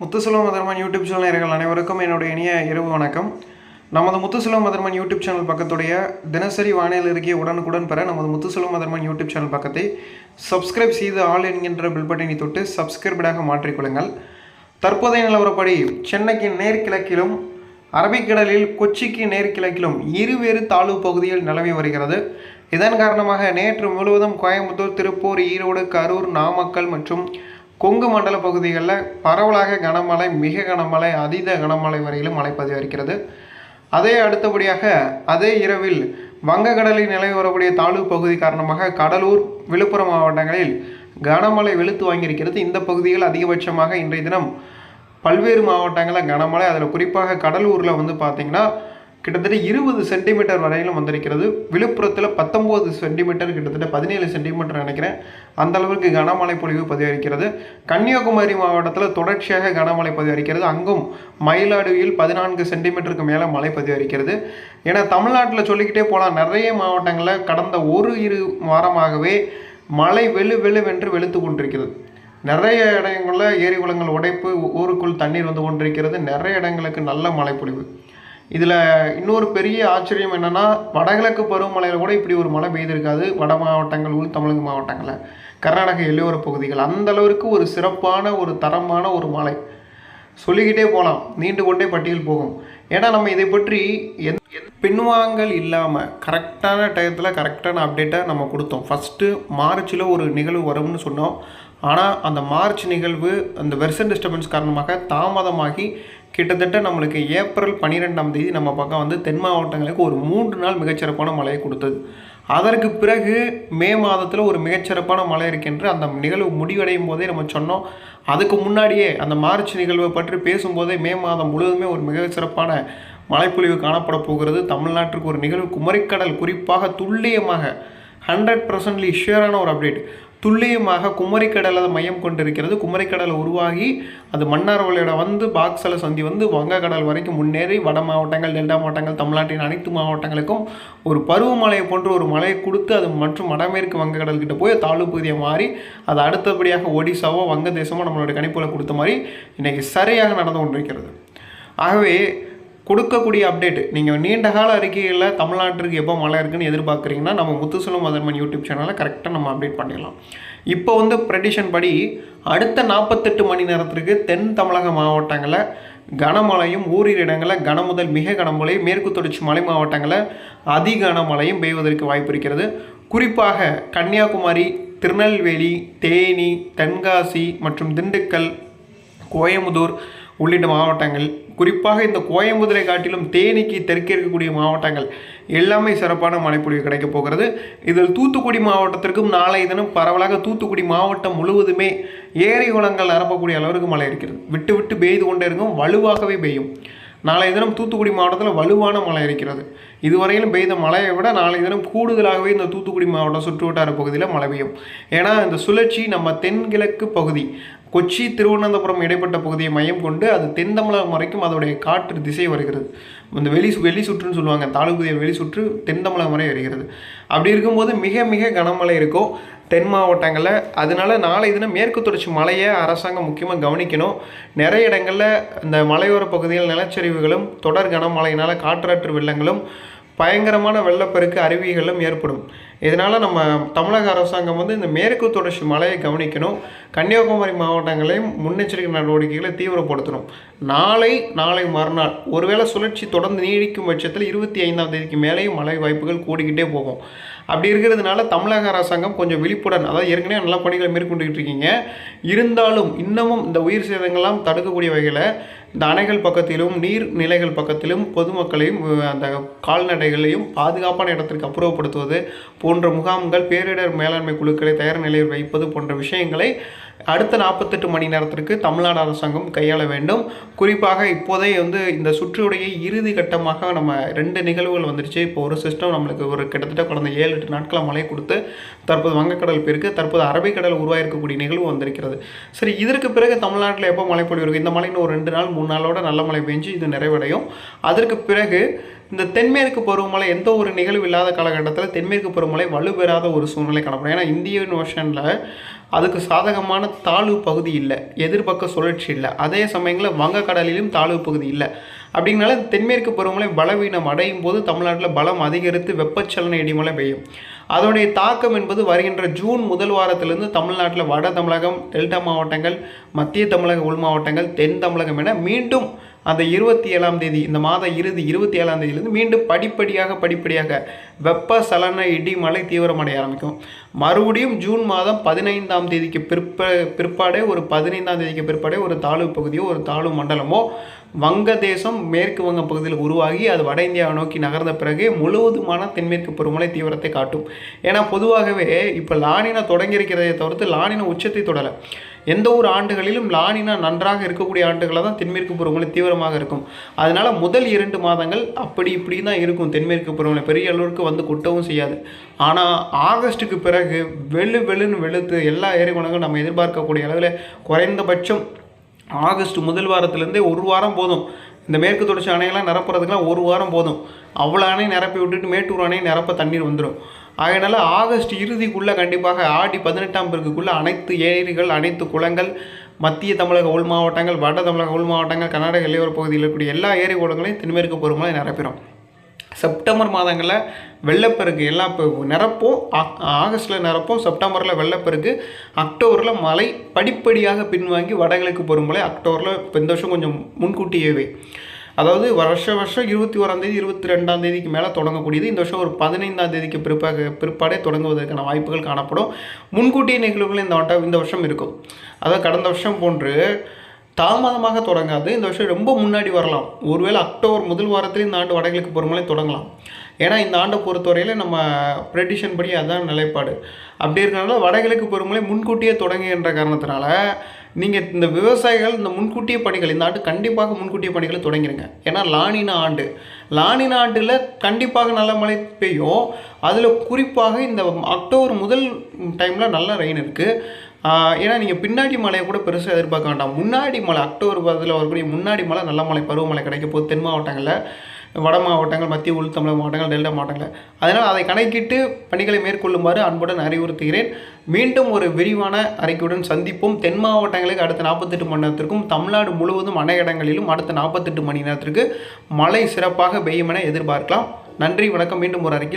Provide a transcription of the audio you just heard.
முத்துசெல்வம் மதர்மன் YouTube channel நேர்கள் அனைவருக்கும் என்னுடைய இனிய இரவு வணக்கம். நமது முத்துசெல்வம் மதர்மன் யூடியூப் சேனல் பக்கத்துடைய தினசரி வானிலை இருக்கிய உடனுக்குடன் பெற நமது முத்துசெல்வம் மதர்மன் யூடியூப் சேனல் பக்கத்தை சப்ஸ்கிரைப் செய்து ஆல் என்கின்ற பில் பட்டினை தொட்டு சப்ஸ்கிரைபடாக மாற்றிக்கொள்ளுங்கள் தற்போதைய நிலவரப்படி சென்னைக்கு நேர்கிழக்கிலும் அரபிக்கடலில் கொச்சிக்கு நேர்கிழக்கிலும் இருவேறு தாழ்வு பகுதியில் நிலவி வருகிறது. இதன் காரணமாக நேற்று முழுவதும் கோயம்புத்தூர் திருப்பூர் ஈரோடு கரூர் நாமக்கல் மற்றும் கொங்கு மண்டல பகுதிகளில் பரவலாக கனமழை மிக கனமழை அதீத கனமழை வரையிலும் மழை பதிவாகிறது அதே அடுத்தபடியாக அதே இரவில் வங்கக்கடலில் நிலவி வரக்கூடிய தாழ்வு பகுதி காரணமாக கடலூர் விழுப்புரம் மாவட்டங்களில் கனமழை வெளுத்து வாங்கியிருக்கிறது. இந்த பகுதிகள் அதிகபட்சமாக இன்றைய தினம் பல்வேறு மாவட்டங்களில் கனமழை. அதில் குறிப்பாக கடலூரில் வந்து பார்த்திங்கன்னா கிட்டத்தட்ட இருபது சென்டிமீட்டர் வரையிலும் வந்திருக்கிறது. விழுப்புரத்தில் பத்தொம்போது சென்டிமீட்டர் கிட்டத்தட்ட பதினேழு சென்டிமீட்டர் நினைக்கிறேன். அந்த அளவுக்கு கனமழை பொழிவு பதிவரிக்கிறது கன்னியாகுமரி மாவட்டத்தில் தொடர்ச்சியாக கனமழை பதிவரிக்கிறது அங்கும் மயிலாடுவியில் பதினான்கு சென்டிமீட்டருக்கு மேலே மழை பதிவரிக்கிறது ஏன்னா தமிழ்நாட்டில் சொல்லிக்கிட்டே போகலாம் நிறைய மாவட்டங்களில் கடந்த ஒரு இரு வாரமாகவே மழை வெளு வெளுவென்று வெளுத்து கொண்டிருக்கிறது. நிறைய இடங்களில் ஏரி குளங்கள் உடைப்பு ஊருக்குள் தண்ணீர் வந்து கொண்டிருக்கிறது. நிறைய இடங்களுக்கு நல்ல மழை பொழிவு. இதில் இன்னொரு பெரிய ஆச்சரியம் என்னென்னா வடகிழக்கு பருவமழையில் கூட இப்படி ஒரு மழை பெய்திருக்காது. வட மாவட்டங்கள் உள் தமிழக மாவட்டங்களில். கர்நாடக எல்லையோர பகுதிகள். அந்த அளவிற்கு ஒரு சிறப்பான ஒரு தரமான ஒரு மழை. சொல்லிக்கிட்டே போகலாம் நீண்டு கொண்டே பட்டியல் போகும். ஏன்னா நம்ம இதை பற்றி எந் பின்வாங்கல் இல்லாமல் கரெக்டான டயத்தில் கரெக்டான அப்டேட்டை நம்ம கொடுத்தோம். ஃபஸ்ட்டு மார்ச்சில் ஒரு நிகழ்வு வரும்னு சொன்னோம். ஆனால் அந்த மார்ச் நிகழ்வு அந்த வெர்சன் டிஸ்டர்பன்ஸ் காரணமாக தாமதமாகி கிட்டத்தட்ட நம்மளுக்கு ஏப்ரல் பன்னிரெண்டாம் தேதி நம்ம பக்கம் வந்து தென் மாவட்டங்களுக்கு ஒரு மூன்று நாள் மிகச்சிறப்பான மழையை கொடுத்தது. அதற்கு பிறகு மே மாதத்தில் ஒரு மிகச்சிறப்பான மழை இருக்கின்ற அந்த நிகழ்வு முடிவடையும் போதே நம்ம சொன்னோம். அதுக்கு முன்னாடியே அந்த மார்ச் நிகழ்வை பற்றி பேசும்போதே மே மாதம் முழுவதுமே ஒரு மிக சிறப்பான மழைப்பொழிவு காணப்பட போகிறது. தமிழ்நாட்டிற்கு ஒரு நிகழ்வு குமரிக்கடல் குறிப்பாக துல்லியமாக ஹண்ட்ரட் பர்சன்ட்லி ஷியரான ஒரு அப்டேட் துல்லியமாக குமரிக்கடலை மையம் கொண்டிருக்கிறது. குமரிக்கடலை உருவாகி அது மன்னார்வழியோட வந்து பாக்ஸல சந்தி வந்து வங்கக்கடல் வரைக்கும் முன்னேறி வட மாவட்டங்கள் டெல்டா மாவட்டங்கள் தமிழ்நாட்டின் அனைத்து மாவட்டங்களுக்கும் ஒரு பருவமழையை போன்ற ஒரு மழையை கொடுத்து அது மற்றும் வடமேற்கு வங்கக்கடல் கிட்ட போய் தாழ்வு பகுதியை மாறி அது அடுத்தபடியாக ஒடிசாவோ வங்கதேசமோ நம்மளுடைய கணிப்புகளை கொடுத்த மாதிரி இன்றைக்கி சரியாக நடந்து கொண்டிருக்கிறது. ஆகவே கொடுக்கக்கூடிய அப்டேட் நீங்கள் நீண்ட கால அறிக்கையில் தமிழ்நாட்டிற்கு எப்போ மழை இருக்குன்னு எதிர்பார்க்குறீங்கன்னா நம்ம முத்துசெல்வம் மதர்மன் யூடியூப் சேனலில் கரெக்டாக நம்ம அப்டேட் பண்ணிடலாம். இப்போ வந்து ப்ரெடிஷன் படி அடுத்த நாற்பத்தெட்டு மணி நேரத்திற்கு தென் தமிழக மாவட்டங்களில் கனமழையும் ஓரிரு இடங்களில் கனமுதல் மிக கனமழையும் மேற்கு தொடர்ச்சி மலை மாவட்டங்களில் அதி கனமழையும் பெய்வதற்கு வாய்ப்பு இருக்கிறது. குறிப்பாக கன்னியாகுமரி திருநெல்வேலி தேனி தென்காசி மற்றும் திண்டுக்கல் கோயம்புத்தூர் உள்ளிட்ட மாவட்டங்கள் குறிப்பாக இந்த கோயம்புத்தூரை காட்டிலும் தேனிக்கு தெற்கே இருக்கக்கூடிய மாவட்டங்கள் எல்லாமே சிறப்பான மழைப்பொழிவு கிடைக்கப் போகிறது. இதில் தூத்துக்குடி மாவட்டத்திற்கும் நாளைய தினம் பரவலாக தூத்துக்குடி மாவட்டம் முழுவதுமே ஏரி குளங்கள் நிரம்பக்கூடிய அளவிற்கு மழை இருக்கிறது. விட்டு விட்டு பெய்து கொண்டே இருக்கும் வலுவாகவே பெய்யும். நாளைய தினம் தூத்துக்குடி மாவட்டத்தில் வலுவான மழை இருக்கிறது. இதுவரையிலும் பெய்த மழையை விட நாளைய தினம் கூடுதலாகவே இந்த தூத்துக்குடி மாவட்டம் சுற்றுவட்டார பகுதியில் மழை பெய்யும். ஏன்னா இந்த சுழற்சி நம்ம தென்கிழக்கு பகுதி கொச்சி திருவனந்தபுரம் இடைப்பட்ட பகுதியை மையம் கொண்டு அது தென் தமிழகம் வரைக்கும் அதோடைய காற்று திசை வருகிறது. இந்த வெளி வெளி சுற்றுன்னு சொல்லுவாங்க தாழ்வுபகுதிய வெளி சுற்று தென் தமிழகம் வரை வருகிறது. அப்படி இருக்கும்போது மிக மிக கனமழை இருக்கும் தென் மாவட்டங்களில். அதனால நாளை தினம் மேற்கு தொடர்ச்சி மலையை அரசாங்கம் முக்கியமாக கவனிக்கணும். நிறைய இடங்களில் இந்த மலையோர பகுதியில் நிலச்சரிவுகளும் தொடர் கனமழையினால் காற்றாற்று வெள்ளங்களும் பயங்கரமான வெள்ளப்பெருக்கு அருவிகளும் ஏற்படும். இதனால் நம்ம தமிழக அரசாங்கம் வந்து இந்த மேற்கு தொடர்ச்சி மலையை கவனிக்கணும். கன்னியாகுமரி மாவட்டங்களையும் முன்னெச்சரிக்கை நடவடிக்கைகளை தீவிரப்படுத்தணும். நாளை நாளை மறுநாள் ஒருவேளை சுழற்சி தொடர்ந்து நீடிக்கும் பட்சத்தில் இருபத்தி ஐந்தாம் தேதிக்கு மேலேயும் மழை வாய்ப்புகள் கூடிக்கிட்டே போகும். அப்படி இருக்கிறதுனால தமிழக அரசாங்கம் கொஞ்சம் விழிப்புடன் அதாவது ஏற்கனவே நல்ல பணிகளை மேற்கொண்டுகிட்டு இருக்கீங்க. இருந்தாலும் இன்னமும் இந்த உயிர் சேதங்கள்லாம் தடுக்கக்கூடிய வகையில் இந்த அணைகள் பக்கத்திலும் நீர் நிலைகள் பக்கத்திலும் பொதுமக்களையும் அந்த கால்நடைகளையும் பாதுகாப்பான இடத்திற்கு அப்புறப்படுத்துவது போன்ற முகாம்கள் பேரிடர் மேலாண்மை குழுக்களை தயார் நிலையில் வைப்பது போன்ற விஷயங்களை அடுத்த நாற்பத்தெட்டு மணி நேரத்திற்கு தமிழ்நாடு அரசாங்கம் கையாள வேண்டும். குறிப்பாக இப்போதே வந்து இந்த சுற்றுடைய இறுதி கட்டமாக நம்ம ரெண்டு நிகழ்வுகள் வந்துருச்சு. இப்போ ஒரு சிஸ்டம் நம்மளுக்கு ஒரு கிட்டத்தட்ட கடந்த ஏழு எட்டு நாட்களாக மழை கொடுத்து தற்போது வங்கக்கடல் போயிருக்கு தற்போது அரபிக்கடல் உருவாயிருக்கக்கூடிய நிகழ்வு வந்திருக்கிறது. சரி இதற்கு பிறகு தமிழ்நாட்டில் எப்போ மழை பொழிவு இந்த மழை இன்னும் ஒரு ரெண்டு நாள் மூணு நாளோட நல்ல மழை பெஞ்சு இது நிறைவடையும். அதற்கு பிறகு இந்த தென்மேற்கு பருவமழை எந்த ஒரு நிகழ்வு இல்லாத காலகட்டத்தில் தென்மேற்கு பருவமழை வலுப்பெறாத ஒரு சூழ்நிலை காணப்படும். ஏன்னா இந்தியன் ஓஷனில் அதுக்கு சாதகமான தாழ்வு பகுதி இல்லை. எதிர்பக்க சுழற்சி இல்லை. அதே சமயங்களில் வங்கக்கடலிலும் தாழ்வு பகுதி இல்லை. அப்படிங்கனால தென்மேற்கு பருவமழை பலவீனம் அடையும் போது தமிழ்நாட்டில் பலம் அதிகரித்து வெப்பச்சலன இடிமலை பெய்யும். அதனுடைய தாக்கம் என்பது வருகின்ற ஜூன் முதல் வாரத்திலிருந்து தமிழ்நாட்டில் வட தமிழகம் டெல்டா மாவட்டங்கள் மத்திய தமிழக உள் மாவட்டங்கள் தென் தமிழகம் என மீண்டும் அந்த இருபத்தி ஏழாம் தேதி இந்த மாத இறுதி இருபத்தி ஏழாம் தேதியிலிருந்து மீண்டும் படிப்படியாக படிப்படியாக வெப்ப சலன இடி மழை தீவிரமடைய ஆரம்பிக்கும். மறுபடியும் ஜூன் மாதம் பதினைந்தாம் தேதிக்கு பிற்ப பிற்பாடே ஒரு பதினைந்தாம் தேதிக்கு பிற்பாடே ஒரு தாழ்வு பகுதியோ ஒரு தாழ்வு மண்டலமோ வங்கதேசம் மேற்கு வங்க பகுதியில் உருவாகி அது வட இந்தியாவை நோக்கி நகர்ந்த பிறகு முழுவதுமான தென்மேற்கு பருவமழை தீவிரத்தை காட்டும். ஏன்னா பொதுவாகவே இப்போ லானினா தொடங்கியிருக்கிறதை தவிர்த்து லானின உச்சத்தை தொடலை. எந்த ஒரு ஆண்டுகளிலும் லானினா நன்றாக இருக்கக்கூடிய ஆண்டுகளாக தான் தென்மேற்கு பருவமழை தீவிரமாக இருக்கும். அதனால் முதல் இரண்டு மாதங்கள் அப்படி இப்படி தான் இருக்கும். தென்மேற்கு பருவமழை பெரிய அளவுக்கு வந்து கொட்டவும் செய்யாது. ஆனால் ஆகஸ்ட்டுக்கு பிறகு வெளு வெளுன்னு வெளுத்து எல்லா ஏரிகுணங்களும் நம்ம எதிர்பார்க்கக்கூடிய அளவில் குறைந்தபட்சம் ஆகஸ்ட் முதல் வாரத்துலேருந்தே ஒரு வாரம் போதும். இந்த மேற்கு தொடர்ச்சி அணையெல்லாம் நிரப்புறதுக்குலாம் ஒரு வாரம் போதும். அவ்வளோ அணை நிரப்பி விட்டுட்டு மேட்டூர் அணை நிரப்ப தண்ணீர் வந்துடும் அதனால் ஆகஸ்ட் இறுதிக்குள்ளே கண்டிப்பாக ஆடி பதினெட்டாம் பிறகுக்குள்ளே அனைத்து ஏரிகள் அனைத்து குளங்கள் மத்திய தமிழக உள் மாவட்டங்கள் வட தமிழக உள் மாவட்டங்கள் கர்நாடக எல்லையோர பகுதியில் இருக்கக்கூடிய எல்லா ஏரி குளங்களையும் தென்மேற்கு பருவமழை நிரப்பிடும் செப்டம்பர் மாதங்களில் வெள்ளப்பெருக்கு எல்லாம் இப்போ நிரப்போம் ஆகஸ்ட்டில் நிரப்போம் செப்டம்பரில் வெள்ளப்பெருக்கு அக்டோபரில் மழை படிப்படியாக பின்வாங்கி வடகிழக்கு பருவமழை அக்டோபரில் இப்போ இந்த வருஷம் கொஞ்சம் முன்கூட்டியவே. அதாவது வருஷ வருஷம் இருபத்தி ஓராந்தேதி இருபத்தி ரெண்டாம் தேதிக்கு மேலே தொடங்கக்கூடியது. இந்த வருஷம் ஒரு பதினைந்தாம் தேதிக்கு பிற்பாக பிற்பாடே தொடங்குவதற்கான வாய்ப்புகள் காணப்படும். முன்கூட்டிய நிகழ்வுகள் இந்த வட்டம் இந்த வருஷம் இருக்கும். அதாவது கடந்த வருஷம் போன்று தாமதமாக தொடங்காது. இந்த வருஷம் ரொம்ப முன்னாடி வரலாம். ஒருவேளை அக்டோபர் முதல் வாரத்தில் இந்த ஆண்டு வடகிழக்கு பருவமழை தொடங்கலாம். ஏன்னா இந்த ஆண்டை பொறுத்தவரையில் நம்ம ப்ரெடிஷன் படி அதுதான் நிலைப்பாடு. அப்படி இருக்கிறனால வடகிழக்கு பருவமழை முன்கூட்டியே தொடங்குகின்ற காரணத்தினால நீங்கள் இந்த விவசாயிகள் இந்த முன்கூட்டிய பணிகள் இந்த ஆண்டு கண்டிப்பாக முன்கூட்டிய பணிகளை தொடங்கிடுங்க ஏன்னா லானின ஆண்டு. லானின ஆண்டில் கண்டிப்பாக நல்ல மழை பெய்யும். அதில் குறிப்பாக இந்த அக்டோபர் முதல் டைமில் நல்ல ரெயின் இருக்குது ஏன்னா நீங்கள் பின்னாடி மழையை கூட பெருசாக எதிர்பார்க்க வேண்டாம். முன்னாடி மழை அக்டோபர் பதில் வரக்கூடிய முன்னாடி மழை நல்ல மழை பருவமழை கிடைக்க போகுது. தென் மாவட்டங்களில் வட மாவட்டங்கள் மத்திய உள் தமிழக மாவட்டங்கள் டெல்டா மாவட்டங்கள் அதனால் அதை கணக்கிட்டு பணிகளை மேற்கொள்ளுமாறு அன்புடன் அறிவுறுத்துகிறேன். மீண்டும் ஒரு விரிவான அறிக்கையுடன் சந்திப்போம். தென் மாவட்டங்களுக்கு அடுத்த நாற்பத்தெட்டு மணி நேரத்திற்கும் தமிழ்நாடு முழுவதும் அனைத்து இடங்களிலும் அடுத்த நாற்பத்தெட்டு மணி நேரத்திற்கு மழை சிறப்பாக பெய்யும் என எதிர்பார்க்கலாம். நன்றி வணக்கம். மீண்டும் ஒரு அறிக்கை